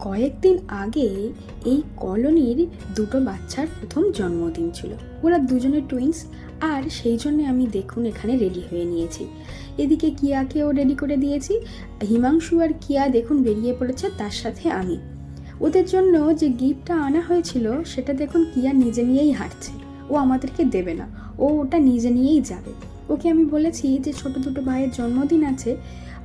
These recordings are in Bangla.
কয়েকদিন আগে এই কলোনির দুটো বাচ্চার প্রথম জন্মদিন ছিল। ওরা দুজনে টুইন্স আর সেই জন্য আমি দেখুন এখানে রেডি হয়ে নিয়েছি। এদিকে কিয়াকেও রেডি করে দিয়েছি, হিমাংশু আর কিয়া দেখুন বেরিয়ে পড়েছে তার সাথে আমি। ওদের জন্য যে গিফটটা আনা হয়েছিল, সেটা দেখুন কিয়া নিজে নিয়েই হাঁটছে। ও আমাদেরকে দেবে না। ও ওটা নিজে নিয়েই যাবে। ওকে আমি বলেছি যে ছোট দুটো ভাইয়ের জন্মদিন আছে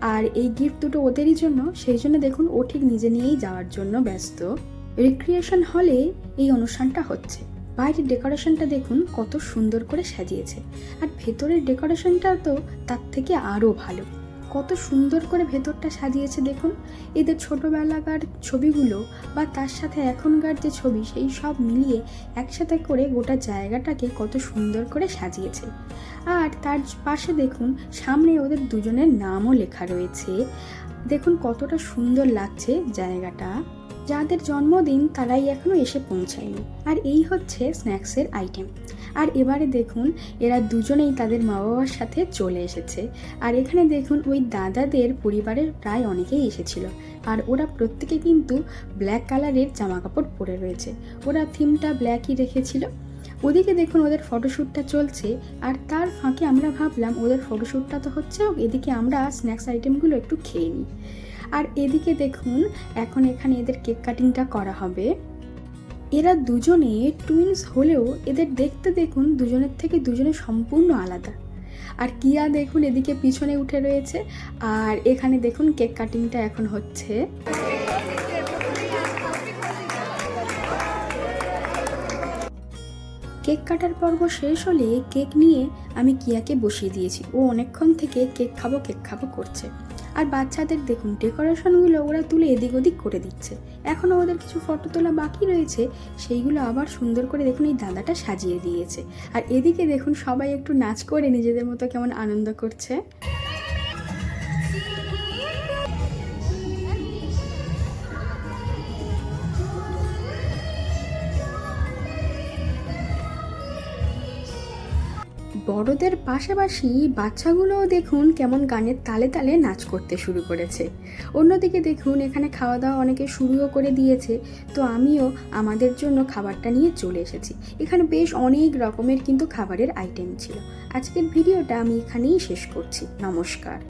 আর এই গিফট দুটো ওদেরই জন্য, সেই জন্য দেখুন ও ঠিক নিজে নিয়েই যাওয়ার জন্য ব্যস্ত। রিক্রিয়েশন হলে এই অনুষ্ঠানটা হচ্ছে। বাইরের ডেকোরেশনটা দেখুন কত সুন্দর করে সাজিয়েছে। আর ভেতরের ডেকোরেশনটা তো তার থেকে আরও ভালো। কত সুন্দর করে ভেতরটা সাজিয়েছে দেখুন। এদের ছোটোবেলাকার ছবিগুলো বা তার সাথে এখনকার যে ছবি, সেই সব মিলিয়ে একসাথে করে গোটা জায়গাটাকে কত সুন্দর করে সাজিয়েছে। আর তার পাশে দেখুন, সামনে ওদের দুজনের নামও লেখা রয়েছে। দেখুন কতটা সুন্দর লাগছে জায়গাটা। যাদের জন্মদিন তারাই এখনও এসে পৌঁছায়নি। আর এই হচ্ছে স্ন্যাক্সের আইটেম। আর এবারে দেখুন, এরা দুজনেই তাদের মা বাবার সাথে চলে এসেছে। আর এখানে দেখুন, ওই দাদাদের পরিবারের প্রায় অনেকেই এসেছিল। আর ওরা প্রত্যেকে কিন্তু ব্ল্যাক কালারের জামা কাপড় পরে রয়েছে। ওরা থিমটা ব্ল্যাকই রেখেছিল। ওদিকে দেখুন ওদের ফটোশ্যুটটা চলছে, আর তার ফাঁকে আমরা ভাবলাম ওদের ফটোশ্যুটটা তো হচ্ছে এদিকে আমরা স্ন্যাক্স আইটেমগুলো একটু খেয়ে নিই। আর এদিকে দেখুন, এখন এখানে এদের কেক কাটিংটা করা হবে। এরা দুজনে টুইন্স হলেও এদের দেখতে দেখুন দুজনের থেকে দুজনে সম্পূর্ণ আলাদা। আর কিয়া দেখুন এদিকে পিছনে উঠে রয়েছে, আর এখানে দেখুন কেক কাটিংটা এখন হচ্ছে। কেক কাটার পর্ব শেষ হলে কেক নিয়ে আমি কিয়াকে বসিয়ে দিয়েছি। ও অনেকক্ষণ থেকে কেক খাব কেক খাব করছে। আর বাচ্চাদের দেখুন, ডেকোরেশনগুলো ওরা তুলে এদিক ওদিক করে দিচ্ছে। এখনও ওদের কিছু ফটো তোলা বাকি রয়েছে, সেইগুলো আবার সুন্দর করে দেখুন, এই দাদাটা সাজিয়ে দিয়েছে। আর এদিকে দেখুন, সবাই একটু নাচ করে নিজেদের মতো কেমন আনন্দ করছে। বড়দের পাশাপাশি বাচ্চাগুলোও দেখুন কেমন গানের তালে তালে নাচ করতে শুরু করেছে। অন্যদিকে দেখুন এখানে খাওয়া দাওয়া অনেকে শুরুও করে দিয়েছে। তো আমিও আমাদের জন্য খাবারটা নিয়ে চলে এসেছি। এখানে বেশ অনেক রকমের কিন্তু খাবারের আইটেম ছিল। আজকের ভিডিওটা আমি এখানেই শেষ করছি। নমস্কার।